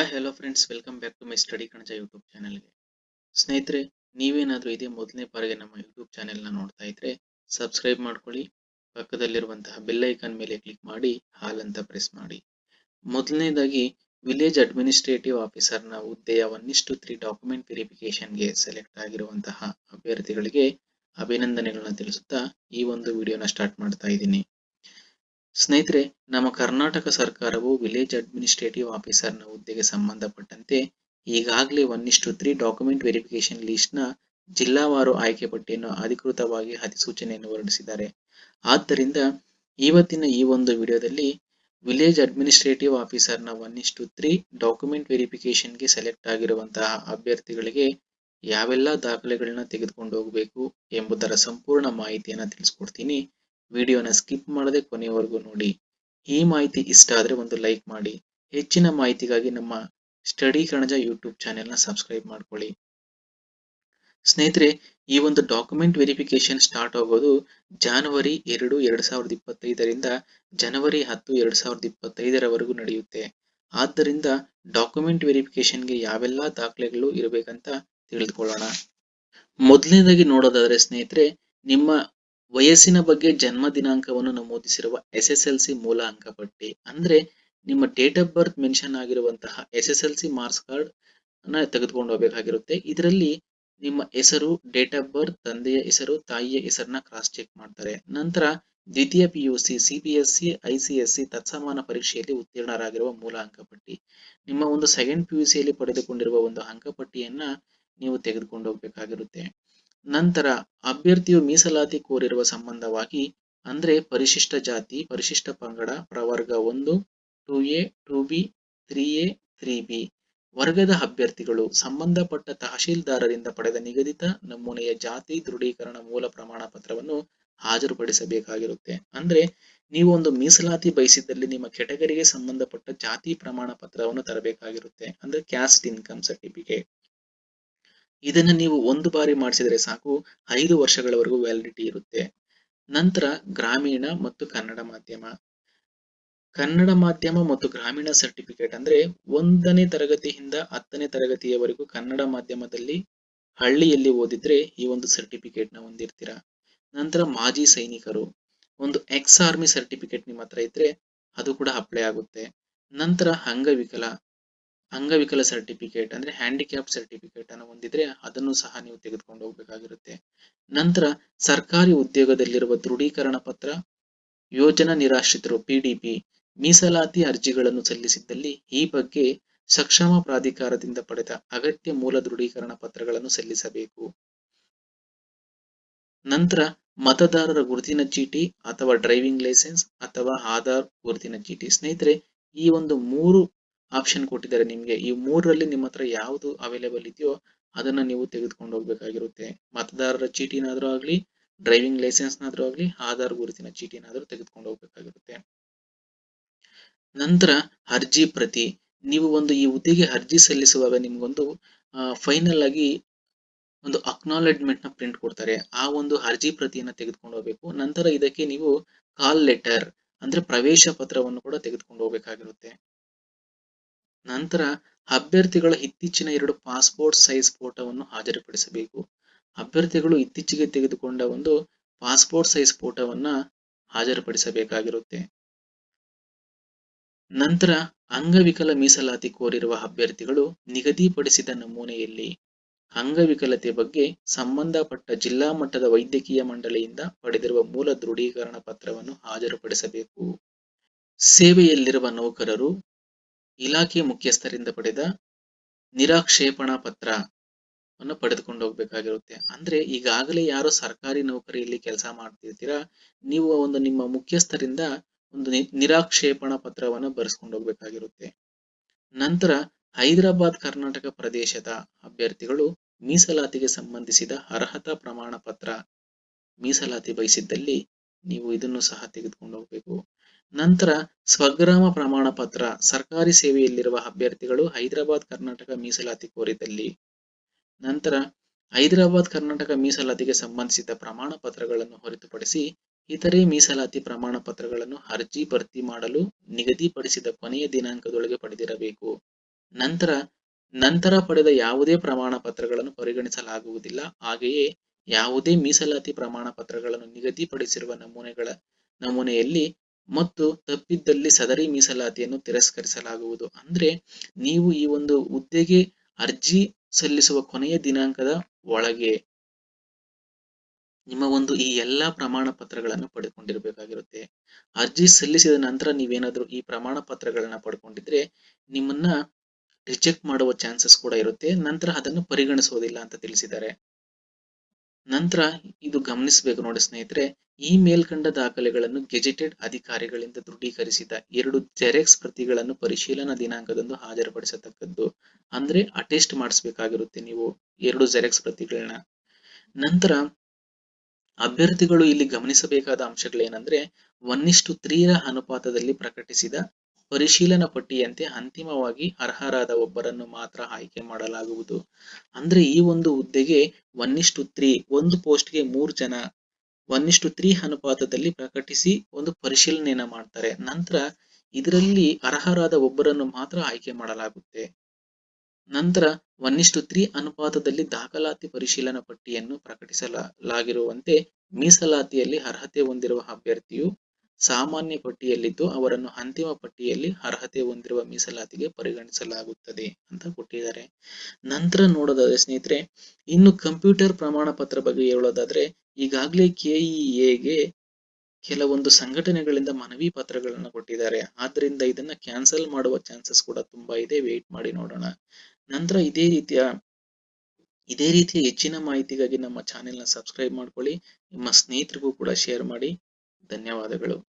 Hi hello friends welcome back to my study Kanaja YouTube ಚಾನೆಲ್ಗೆ ಸ್ನೇಹಿತರೆ, ನೀವೇನಾದರೂ ಇದೇ ಮೊದಲನೇ ಬಾರಿಗೆ ನಮ್ಮ ಯೂಟ್ಯೂಬ್ ಚಾನೆಲ್ನ ನೋಡ್ತಾ ಇದ್ರೆ ಸಬ್ಸ್ಕ್ರೈಬ್ ಮಾಡ್ಕೊಳ್ಳಿ. ಪಕ್ಕದಲ್ಲಿರುವಂತಹ ಬೆಲ್ ಐಕಾನ್ ಮೇಲೆ ಕ್ಲಿಕ್ ಮಾಡಿ, ಹಾಲ್ ಅಂತ ಪ್ರೆಸ್ ಮಾಡಿ. ಮೊದಲನೇದಾಗಿ ವಿಲೇಜ್ ಅಡ್ಮಿನಿಸ್ಟ್ರೇಟಿವ್ ಆಫೀಸರ್ನ ಹುದ್ದೆಯ ಒನ್ನಿಷ್ಟು ತ್ರೀ ಡಾಕ್ಯುಮೆಂಟ್ ವೆರಿಫಿಕೇಶನ್ಗೆ ಸೆಲೆಕ್ಟ್ ಆಗಿರುವಂತಹ ಅಭ್ಯರ್ಥಿಗಳಿಗೆ ಅಭಿನಂದನೆಗಳನ್ನ ತಿಳಿಸುತ್ತಾ ಈ ಒಂದು ವಿಡಿಯೋನ ಸ್ಟಾರ್ಟ್ ಮಾಡ್ತಾ ಇದ್ದೀನಿ. ಸ್ನೇಹಿತರೆ, ನಮ್ಮ ಕರ್ನಾಟಕ ಸರ್ಕಾರವು ವಿಲೇಜ್ ಅಡ್ಮಿನಿಸ್ಟ್ರೇಟಿವ್ ಆಫೀಸರ್ನ ಹುದ್ದೆಗೆ ಸಂಬಂಧಪಟ್ಟಂತೆ ಈಗಾಗಲೇ ಒನ್ ತ್ರೀ ಡಾಕ್ಯುಮೆಂಟ್ ವೆರಿಫಿಕೇಶನ್ ಲಿಸ್ಟ್ನ ಜಿಲ್ಲಾವಾರು ಆಯ್ಕೆ ಪಟ್ಟಿಯನ್ನು ಅಧಿಕೃತವಾಗಿ ಅಧಿಸೂಚನೆಯನ್ನು ಹೊರಡಿಸಿದ್ದಾರೆ. ಆದ್ದರಿಂದ ಇವತ್ತಿನ ಈ ಒಂದು ವಿಡಿಯೋದಲ್ಲಿ ವಿಲೇಜ್ ಅಡ್ಮಿನಿಸ್ಟ್ರೇಟಿವ್ ಆಫೀಸರ್ನ ಒನ್ ಇಷ್ಟು ತ್ರೀ ಡಾಕ್ಯುಮೆಂಟ್ ವೆರಿಫಿಕೇಶನ್ಗೆ ಸೆಲೆಕ್ಟ್ ಆಗಿರುವಂತಹ ಅಭ್ಯರ್ಥಿಗಳಿಗೆ ಯಾವೆಲ್ಲ ದಾಖಲೆಗಳನ್ನ ತೆಗೆದುಕೊಂಡು ಹೋಗಬೇಕು ಎಂಬುದರ ಸಂಪೂರ್ಣ ಮಾಹಿತಿಯನ್ನು ತಿಳಿಸ್ಕೊಡ್ತೀನಿ. ವಿಡಿಯೋನ ಸ್ಕಿಪ್ ಮಾಡದೆ ಕೊನೆಯವರೆಗೂ ನೋಡಿ. ಈ ಮಾಹಿತಿ ಇಷ್ಟ ಆದರೆ ಒಂದು ಲೈಕ್ ಮಾಡಿ. ಹೆಚ್ಚಿನ ಮಾಹಿತಿಗಾಗಿ ನಮ್ಮ ಸ್ಟಡಿ ಕಣಜ ಯೂಟ್ಯೂಬ್ ಚಾನೆಲ್ನ ಸಬ್ಸ್ಕ್ರೈಬ್ ಮಾಡ್ಕೊಳ್ಳಿ. ಸ್ನೇಹಿತರೆ, ಈ ಒಂದು ಡಾಕ್ಯುಮೆಂಟ್ ವೆರಿಫಿಕೇಶನ್ ಸ್ಟಾರ್ಟ್ ಆಗೋದು ಜಾನ್ವರಿ ಎರಡು ಎರಡು ಸಾವಿರದ ಇಪ್ಪತ್ತೈದರಿಂದ ಜನವರಿ ಹತ್ತು, ಎರಡು ಸಾವಿರದ ಇಪ್ಪತ್ತೈದರವರೆಗೂ ನಡೆಯುತ್ತೆ. ಆದ್ದರಿಂದ ಡಾಕ್ಯುಮೆಂಟ್ ವೆರಿಫಿಕೇಶನ್ಗೆ ಯಾವೆಲ್ಲ ದಾಖಲೆಗಳು ಇರಬೇಕಂತ ತಿಳಿದುಕೊಳ್ಳೋಣ. ಮೊದಲನೇದಾಗಿ ನೋಡೋದಾದರೆ ಸ್ನೇಹಿತರೆ, ನಿಮ್ಮ ವಯಸ್ಸಿನ ಬಗ್ಗೆ ಜನ್ಮ ದಿನಾಂಕವನ್ನು ನಮೂದಿಸಿರುವ ಎಸ್ ಎಸ್ ಎಲ್ ಸಿ ಮೂಲ ಅಂಕಪಟ್ಟಿ, ಅಂದ್ರೆ ನಿಮ್ಮ ಡೇಟ್ ಆಫ್ ಬರ್ತ್ ಮೆನ್ಷನ್ ಆಗಿರುವಂತಹ S S L C marks card ಅನ್ನ ತೆಗೆದುಕೊಂಡು ಹೋಗಬೇಕಾಗಿರುತ್ತೆ. ಇದರಲ್ಲಿ ನಿಮ್ಮ ಹೆಸರು ಡೇಟ್ ಆಫ್ ಬರ್ತ್ ತಂದೆಯ ಹೆಸರು, ತಾಯಿಯ ಹೆಸರನ್ನ ಕ್ರಾಸ್ ಚೆಕ್ ಮಾಡ್ತಾರೆ. ನಂತರ ದ್ವಿತೀಯ P U C C B S C I C S C ತತ್ಸಮಾನ ಪರೀಕ್ಷೆಯಲ್ಲಿ ಉತ್ತೀರ್ಣರಾಗಿರುವ ಮೂಲ ಅಂಕಪಟ್ಟಿ. ನಿಮ್ಮ ಒಂದು ಸೆಕೆಂಡ್ ಪಿ ಯು ಸಿಯಲ್ಲಿ ಪಡೆದುಕೊಂಡಿರುವ ಒಂದು ಅಂಕಪಟ್ಟಿಯನ್ನ ನೀವು ತೆಗೆದುಕೊಂಡು ಹೋಗ್ಬೇಕಾಗಿರುತ್ತೆ. ನಂತರ ಅಭ್ಯರ್ಥಿಯು ಮೀಸಲಾತಿ ಕೋರಿರುವ ಸಂಬಂಧವಾಗಿ, ಅಂದ್ರೆ ಪರಿಶಿಷ್ಟ ಜಾತಿ, ಪರಿಶಿಷ್ಟ ಪಂಗಡ, ಪ್ರವರ್ಗ ಒಂದು, two A, two B, three A, three B. ವರ್ಗದ ಅಭ್ಯರ್ಥಿಗಳು ಸಂಬಂಧಪಟ್ಟ ತಹಶೀಲ್ದಾರರಿಂದ ಪಡೆದ ನಿಗದಿತ ನಮೂನೆಯ ಜಾತಿ ದೃಢೀಕರಣ ಮೂಲ ಪ್ರಮಾಣ ಪತ್ರವನ್ನು ಹಾಜರುಪಡಿಸಬೇಕಾಗಿರುತ್ತೆ. ಅಂದ್ರೆ ನೀವು ಒಂದು ಮೀಸಲಾತಿ ಬಯಸಿದ್ದಲ್ಲಿ ನಿಮ್ಮ ಕೆಟಗರಿಗೆ ಸಂಬಂಧಪಟ್ಟ ಜಾತಿ ಪ್ರಮಾಣ ಪತ್ರವನ್ನು ತರಬೇಕಾಗಿರುತ್ತೆ. ಅಂದ್ರೆ ಕ್ಯಾಸ್ಟ್ ಇನ್ಕಮ್ ಸರ್ಟಿಫಿಕೇಟ್ ಇದನ್ನ ನೀವು ಒಂದು ಬಾರಿ ಮಾಡಿಸಿದರೆ ಸಾಕು, ಐದು ವರ್ಷಗಳವರೆಗೂ ವ್ಯಾಲಿಡಿಟಿ ಇರುತ್ತೆ. ನಂತರ ಗ್ರಾಮೀಣ ಮತ್ತು ಕನ್ನಡ ಮಾಧ್ಯಮ. ಕನ್ನಡ ಮಾಧ್ಯಮ ಮತ್ತು ಗ್ರಾಮೀಣ ಸರ್ಟಿಫಿಕೇಟ್ ಅಂದ್ರೆ ಒಂದನೇ ತರಗತಿಯಿಂದ ಹತ್ತನೇ ತರಗತಿಯವರೆಗೂ ಕನ್ನಡ ಮಾಧ್ಯಮದಲ್ಲಿ ಹಳ್ಳಿಯಲ್ಲಿ ಓದಿದ್ರೆ ಈ ಒಂದು ಸರ್ಟಿಫಿಕೇಟ್ನ ಹೊಂದಿರ್ತೀರಾ? ನಂತರ ಮಾಜಿ ಸೈನಿಕರು. ಒಂದು ಎಕ್ಸ್ ಆರ್ಮಿ ಸರ್ಟಿಫಿಕೇಟ್ ನಿಮ್ಮ ಹತ್ರ ಇದ್ರೆ ಅದು ಕೂಡ ಅಪ್ಲೈ ಆಗುತ್ತೆ. ನಂತರ ಅಂಗವಿಕಲ ಅಂಗವಿಕಲ ಸರ್ಟಿಫಿಕೇಟ್ ಅಂದ್ರೆ ಹ್ಯಾಂಡಿಕ್ಯಾಪ್ ಸರ್ಟಿಫಿಕೇಟ್ ಅನ್ನು ಹೊಂದಿದ್ರೆ ಅದನ್ನು ಸಹ ನೀವು ತೆಗೆದುಕೊಂಡು ಹೋಗ್ಬೇಕಾಗಿರುತ್ತೆ. ನಂತರ ಸರ್ಕಾರಿ ಉದ್ಯೋಗದಲ್ಲಿರುವ ದೃಢೀಕರಣ ಪತ್ರ, ಯೋಜನಾ ನಿರಾಶ್ರಿತರು ಪಿಡಿಪಿ ಮೀಸಲಾತಿ ಅರ್ಜಿಗಳನ್ನು ಸಲ್ಲಿಸಿದ್ದಲ್ಲಿ ಈ ಬಗ್ಗೆ ಸಕ್ಷಮ ಪ್ರಾಧಿಕಾರದಿಂದ ಪಡೆದ ಅಗತ್ಯ ಮೂಲ ದೃಢೀಕರಣ ಪತ್ರಗಳನ್ನು ಸಲ್ಲಿಸಬೇಕು. ನಂತರ ಮತದಾರರ ಗುರುತಿನ ಚೀಟಿ ಅಥವಾ ಡ್ರೈವಿಂಗ್ ಲೈಸೆನ್ಸ್ ಅಥವಾ ಆಧಾರ್ ಗುರುತಿನ ಚೀಟಿ. ಸ್ನೇಹಿತರೆ, ಈ ಒಂದು ಮೂರು ಆಪ್ಷನ್ ಕೊಟ್ಟಿದ್ದಾರೆ ನಿಮಗೆ. ಈ ಮೂರರಲ್ಲಿ ನಿಮ್ಮ ಹತ್ರ ಯಾವುದು ಅವೈಲೇಬಲ್ ಇದೆಯೋ ಅದನ್ನ ನೀವು ತೆಗೆದುಕೊಂಡು ಹೋಗ್ಬೇಕಾಗಿರುತ್ತೆ. ಮತದಾರರ ಚೀಟಿನಾದ್ರೂ ಆಗಲಿ ಡ್ರೈವಿಂಗ್ ಲೈಸೆನ್ಸ್ನಾದ್ರೂ ಆಗಲಿ, ಆಧಾರ್ ಗುರುತಿನ ಚೀಟಿನಾದ್ರೂ ತೆಗೆದುಕೊಂಡು ಹೋಗ್ಬೇಕಾಗಿರುತ್ತೆ. ನಂತರ ಅರ್ಜಿ ಪ್ರತಿ. ನೀವು ಒಂದು ಈ ಹುದ್ದೆಗೆ ಅರ್ಜಿ ಸಲ್ಲಿಸುವಾಗ ನಿಮ್ಗೊಂದು ಫೈನಲ್ ಆಗಿ ಒಂದು ಅಕ್ನಾಲೆಜ್ಮೆಂಟ್ನ ನ ಪ್ರಿಂಟ್ ಕೊಡ್ತಾರೆ. ಆ ಒಂದು ಅರ್ಜಿ ಪ್ರತಿಯನ್ನು ತೆಗೆದುಕೊಂಡು ಹೋಗ್ಬೇಕು. ನಂತರ ಇದಕ್ಕೆ ನೀವು ಕಾಲ್ ಲೆಟರ್ ಅಂದ್ರೆ ಪ್ರವೇಶ ಪತ್ರವನ್ನು ಕೂಡ ತೆಗೆದುಕೊಂಡು ಹೋಗ್ಬೇಕಾಗಿರುತ್ತೆ. ನಂತರ ಅಭ್ಯರ್ಥಿಗಳ ಇತ್ತೀಚಿನ ಎರಡು ಪಾಸ್ಪೋರ್ಟ್ ಸೈಜ್ ಫೋಟೋವನ್ನು ಹಾಜರುಪಡಿಸಬೇಕು. ಅಭ್ಯರ್ಥಿಗಳು ಇತ್ತೀಚೆಗೆ ತೆಗೆದುಕೊಂಡ ಒಂದು ಪಾಸ್ಪೋರ್ಟ್ ಸೈಜ್ ಫೋಟೋವನ್ನ ಹಾಜರುಪಡಿಸಬೇಕಾಗಿರುತ್ತೆ. ನಂತರ ಅಂಗವಿಕಲ ಮೀಸಲಾತಿ ಕೋರಿರುವ ಅಭ್ಯರ್ಥಿಗಳು ನಿಗದಿಪಡಿಸಿದ ನಮೂನೆಯಲ್ಲಿ ಅಂಗವಿಕಲತೆ ಬಗ್ಗೆ ಸಂಬಂಧಪಟ್ಟ ಜಿಲ್ಲಾ ಮಟ್ಟದ ವೈದ್ಯಕೀಯ ಮಂಡಳಿಯಿಂದ ಪಡೆದಿರುವ ಮೂಲ ದೃಢೀಕರಣ ಪತ್ರವನ್ನು ಹಾಜರುಪಡಿಸಬೇಕು. ಸೇವೆಯಲ್ಲಿರುವ ನೌಕರರು ಇಲಾಖೆ ಮುಖ್ಯಸ್ಥರಿಂದ ಪಡೆದ ನಿರಾಕ್ಷೇಪಣಾ ಪತ್ರ ಅನ್ನು ಪಡೆದುಕೊಂಡು ಹೋಗ್ಬೇಕಾಗಿರುತ್ತೆ. ಅಂದ್ರೆ ಈಗಾಗಲೇ ಯಾರು ಸರ್ಕಾರಿ ನೌಕರಿಯಲ್ಲಿ ಕೆಲಸ ಮಾಡ್ತಿರ್ತೀರಾ, ನೀವು ಒಂದು ನಿಮ್ಮ ಮುಖ್ಯಸ್ಥರಿಂದ ಒಂದು ನಿರಾಕ್ಷೇಪಣಾ ಪತ್ರವನ್ನು ಬರೆಸ್ಕೊಂಡು ಹೋಗ್ಬೇಕಾಗಿರುತ್ತೆ. ನಂತರ ಹೈದರಾಬಾದ್ ಕರ್ನಾಟಕ ಪ್ರದೇಶದ ಅಭ್ಯರ್ಥಿಗಳು ಮೀಸಲಾತಿಗೆ ಸಂಬಂಧಿಸಿದ ಅರ್ಹತಾ ಪ್ರಮಾಣ ಪತ್ರ ಮೀಸಲಾತಿ ಬಯಸಿದ್ದಲ್ಲಿ ನೀವು ಇದನ್ನು ಸಹ ತೆಗೆದುಕೊಂಡು ಹೋಗಬೇಕು. ನಂತರ ಸ್ವಗ್ರಾಮ ಪ್ರಮಾಣ ಪತ್ರ, ಸರ್ಕಾರಿ ಸೇವೆಯಲ್ಲಿರುವ ಅಭ್ಯರ್ಥಿಗಳು ಹೈದರಾಬಾದ್ ಕರ್ನಾಟಕ ಮೀಸಲಾತಿ ಕೋರಿದಲ್ಲಿ. ನಂತರ ಹೈದರಾಬಾದ್ ಕರ್ನಾಟಕ ಮೀಸಲಾತಿಗೆ ಸಂಬಂಧಿಸಿದ ಪ್ರಮಾಣ ಪತ್ರಗಳನ್ನು ಹೊರತುಪಡಿಸಿ ಇತರೆ ಮೀಸಲಾತಿ ಪ್ರಮಾಣ ಪತ್ರಗಳನ್ನು ಅರ್ಜಿ ಭರ್ತಿ ಮಾಡಲು ನಿಗದಿಪಡಿಸಿದ ಕೊನೆಯ ದಿನಾಂಕದೊಳಗೆ ಪಡೆದಿರಬೇಕು. ನಂತರ ನಂತರ ಪಡೆದ ಯಾವುದೇ ಪ್ರಮಾಣ ಪತ್ರಗಳನ್ನು ಪರಿಗಣಿಸಲಾಗುವುದಿಲ್ಲ. ಹಾಗೆಯೇ ಯಾವುದೇ ಮೀಸಲಾತಿ ಪ್ರಮಾಣ ಪತ್ರಗಳನ್ನು ನಿಗದಿಪಡಿಸಿರುವ ನಮೂನೆಗಳ ನಮೂನೆಯಲ್ಲಿ ಮತ್ತು ತಪ್ಪಿದ್ದಲ್ಲಿ ಸದರಿ ಮೀಸಲಾತಿಯನ್ನು ತಿರಸ್ಕರಿಸಲಾಗುವುದು. ಅಂದ್ರೆ ನೀವು ಈ ಒಂದು ಹುದ್ದೆಗೆ ಅರ್ಜಿ ಸಲ್ಲಿಸುವ ಕೊನೆಯ ದಿನಾಂಕದ ಒಳಗೆ ನಿಮ್ಮ ಒಂದು ಈ ಎಲ್ಲಾ ಪ್ರಮಾಣ ಪತ್ರಗಳನ್ನು ಪಡ್ಕೊಂಡಿರ್ಬೇಕಾಗಿರುತ್ತೆ. ಅರ್ಜಿ ಸಲ್ಲಿಸಿದ ನಂತರ ನೀವೇನಾದ್ರೂ ಈ ಪ್ರಮಾಣ ಪತ್ರಗಳನ್ನ ಪಡ್ಕೊಂಡಿದ್ರೆ ನಿಮ್ಮನ್ನ ರಿಜೆಕ್ಟ್ ಮಾಡುವ ಚಾನ್ಸಸ್ ಕೂಡ ಇರುತ್ತೆ. ನಂತರ ಅದನ್ನು ಪರಿಗಣಿಸುವುದಿಲ್ಲ ಅಂತ ತಿಳಿಸಿದ್ದಾರೆ. ನಂತರ ಇದು ಗಮನಿಸಬೇಕು ನೋಡಿ ಸ್ನೇಹಿತರೆ, ಈ ಮೇಲ್ಕಂಡ ದಾಖಲೆಗಳನ್ನು ಗೆಜೆಟೆಡ್ ಅಧಿಕಾರಿಗಳಿಂದ ದೃಢೀಕರಿಸಿದ ಎರಡು ಜೆರೆಕ್ಸ್ ಪ್ರತಿಗಳನ್ನು ಪರಿಶೀಲನಾ ದಿನಾಂಕದಂದು ಹಾಜರುಪಡಿಸತಕ್ಕದ್ದು. ಅಂದ್ರೆ ಅಟೆಸ್ಟ್ ಮಾಡಿಸಬೇಕಾಗಿರುತ್ತೆ ನೀವು ಎರಡು ಜೆರೆಕ್ಸ್ ಪ್ರತಿಗಳನ್ನ. ನಂತರ ಅಭ್ಯರ್ಥಿಗಳು ಇಲ್ಲಿ ಗಮನಿಸಬೇಕಾದ ಅಂಶಗಳೇನೆಂದ್ರೆ ಒನ್ ಇಷ್ಟು ತ್ರೀರ ಅನುಪಾತದಲ್ಲಿ ಪ್ರಕಟಿಸಿದ ಪರಿಶೀಲನಾ ಪಟ್ಟಿಯಂತೆ ಅಂತಿಮವಾಗಿ ಅರ್ಹರಾದ ಒಬ್ಬರನ್ನು ಮಾತ್ರ ಆಯ್ಕೆ ಮಾಡಲಾಗುವುದು. ಅಂದ್ರೆ ಈ ಒಂದು ಹುದ್ದೆಗೆ ಒನ್ ಇಷ್ಟು ತ್ರೀ ಒಂದು ಪೋಸ್ಟ್ಗೆ ಮೂರು ಜನ ಒನ್ ಇಷ್ಟು ತ್ರೀ ಅನುಪಾತದಲ್ಲಿ ಪ್ರಕಟಿಸಿ ಒಂದು ಪರಿಶೀಲನೆಯನ್ನ ಮಾಡ್ತಾರೆ. ನಂತರ ಇದರಲ್ಲಿ ಅರ್ಹರಾದ ಒಬ್ಬರನ್ನು ಮಾತ್ರ ಆಯ್ಕೆ ಮಾಡಲಾಗುತ್ತೆ. ನಂತರ ಒನ್ ಇಷ್ಟು ತ್ರೀ ಅನುಪಾತದಲ್ಲಿ ದಾಖಲಾತಿ ಪರಿಶೀಲನಾ ಪಟ್ಟಿಯನ್ನು ಪ್ರಕಟಿಸಲಾಗಿರುವಂತೆ ಮೀಸಲಾತಿಯಲ್ಲಿ ಅರ್ಹತೆ ಹೊಂದಿರುವ ಅಭ್ಯರ್ಥಿಯು ಸಾಮಾನ್ಯ ಪಟ್ಟಿಯಲ್ಲಿದ್ದು ಅವರನ್ನು ಅಂತಿಮ ಪಟ್ಟಿಯಲ್ಲಿ ಅರ್ಹತೆ ಹೊಂದಿರುವ ಮೀಸಲಾತಿಗೆ ಪರಿಗಣಿಸಲಾಗುತ್ತದೆ ಅಂತ ಕೊಟ್ಟಿದ್ದಾರೆ. ನಂತರ ನೋಡೋದಾದ್ರೆ ಸ್ನೇಹಿತರೆ, ಇನ್ನು ಕಂಪ್ಯೂಟರ್ ಪ್ರಮಾಣ ಪತ್ರ ಬಗ್ಗೆ ಹೇಳೋದಾದ್ರೆ, ಈಗಾಗಲೇ ಕೆಇಎಗೆ ಕೆಲವೊಂದು ಸಂಘಟನೆಗಳಿಂದ ಮನವಿ ಪತ್ರಗಳನ್ನು ಕೊಟ್ಟಿದ್ದಾರೆ. ಆದ್ರಿಂದ ಇದನ್ನ ಕ್ಯಾನ್ಸಲ್ ಮಾಡುವ ಚಾನ್ಸಸ್ ಕೂಡ ತುಂಬಾ ಇದೆ. ವೇಟ್ ಮಾಡಿ ನೋಡೋಣ. ನಂತರ ಇದೇ ರೀತಿಯ ಇದೇ ರೀತಿಯ ಹೆಚ್ಚಿನ ಮಾಹಿತಿಗಾಗಿ ನಮ್ಮ ಚಾನೆಲ್ನ ಸಬ್ಸ್ಕ್ರೈಬ್ ಮಾಡ್ಕೊಳ್ಳಿ. ನಿಮ್ಮ ಸ್ನೇಹಿತರಿಗೂ ಕೂಡ ಶೇರ್ ಮಾಡಿ. ಧನ್ಯವಾದಗಳು.